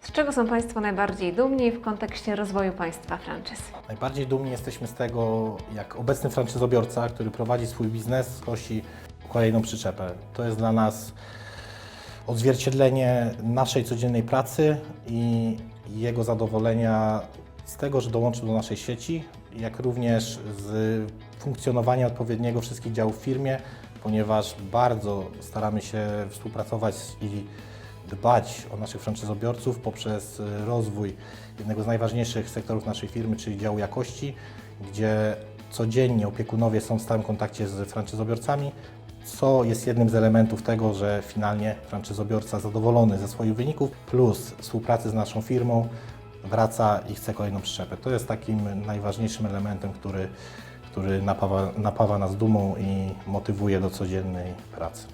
Z czego są Państwo najbardziej dumni w kontekście rozwoju Państwa franczyz? Najbardziej dumni jesteśmy z tego, jak obecny franczyzobiorca, który prowadzi swój biznes, kosi kolejną przyczepę. To jest dla nas odzwierciedlenie naszej codziennej pracy i jego zadowolenia z tego, że dołączył do naszej sieci, jak również z funkcjonowania odpowiedniego wszystkich działów w firmie, ponieważ bardzo staramy się współpracować i dbać o naszych franczyzobiorców poprzez rozwój jednego z najważniejszych sektorów naszej firmy, czyli działu jakości, gdzie codziennie opiekunowie są w stałym kontakcie z franczyzobiorcami, co jest jednym z elementów tego, że finalnie franczyzobiorca zadowolony ze swoich wyników plus współpracy z naszą firmą wraca i chce kolejną przyczepę. To jest takim najważniejszym elementem, który, który napawa, napawa nas dumą i motywuje do codziennej pracy.